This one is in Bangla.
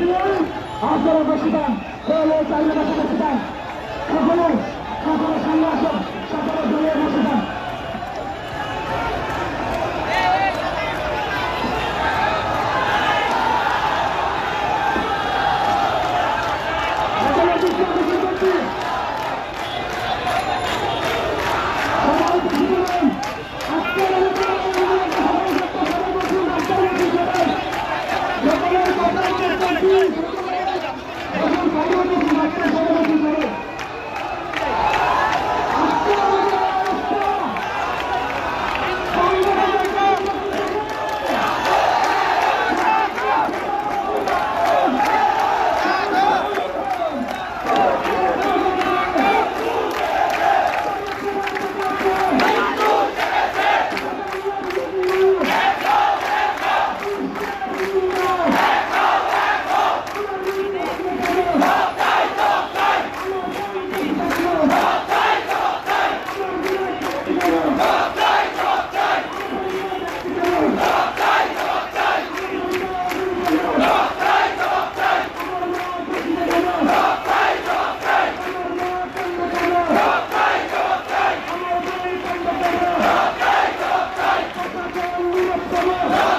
তিনি আসলে বসে যান সকলে সকলে সামনে আসুন। Come on.